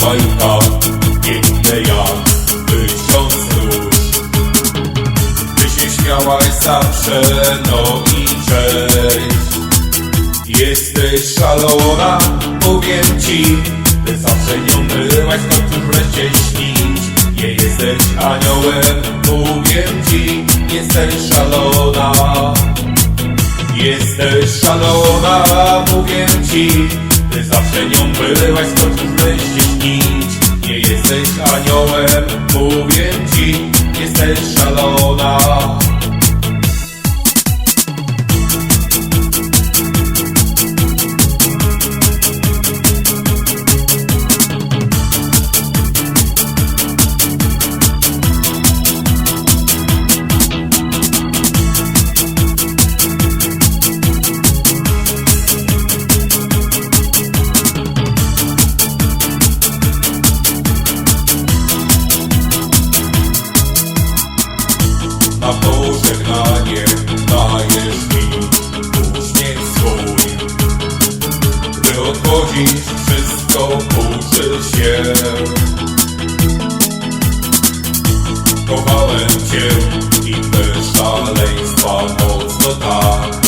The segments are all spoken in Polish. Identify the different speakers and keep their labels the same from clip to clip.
Speaker 1: bajka, piękne jak tysiąc róż Ty się śmiałaś zawsze, no i cześć. Jesteś szalona, powiem ci Ty zawsze nią byłaś, kończysz wreszcie śnić. Nie jesteś aniołem, mówię ci Jesteś szalona. Jesteś szalona, mówię ci Ty zawsze nią byłaś, skończysz wreszcie śnić Nie jesteś aniołem, mówię ci Jesteś szalona wszystko burzy się. Kochałem cię i te szaleństwa mocno tak.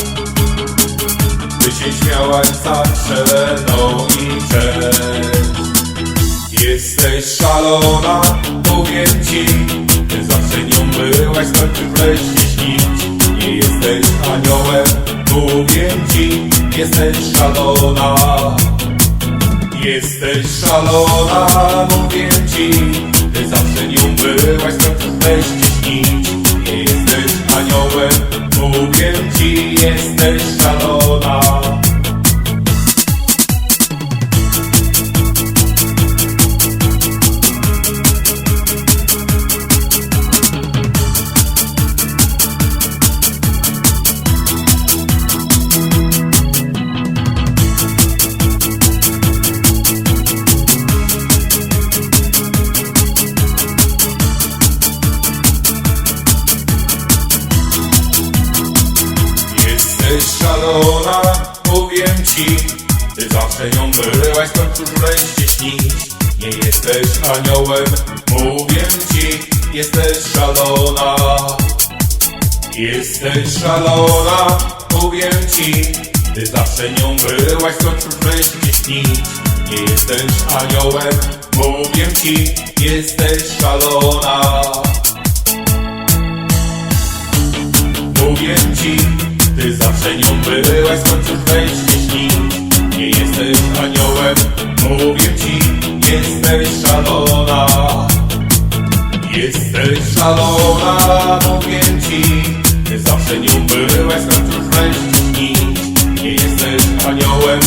Speaker 1: Ty się śmiałaś zawsze, no i cześć Jesteś szalona, powiem ci Ty zawsze nią byłaś, skończy wreszcie śnić. Nie jesteś aniołem, mówię ci Jesteś szalona Jesteś szalona, mówię ci Ty zawsze nią byłaś, skończy wreszcie śnić Nie jesteś aniołem, mówię ci Jesteś szalona Jesteś szalona, powiem ci. Ty zawsze nią byłaś, kończysz wreszcie śnić Nie jesteś aniołem, mówię ci. Jesteś szalona. Jesteś szalona, powiem ci. Ty zawsze nią byłaś, kończysz wreszcie śnić Nie jesteś aniołem, mówię ci. Jesteś szalona. Mówię ci, ty zawsze nią byłaś, skończysz wreszcie śnić Nie jesteś aniołem, mówię ci, jesteś szalona. Jesteś szalona, mówię ci. Ty zawsze nią byłaś, skończysz wreszcie śnić Nie jesteś aniołem,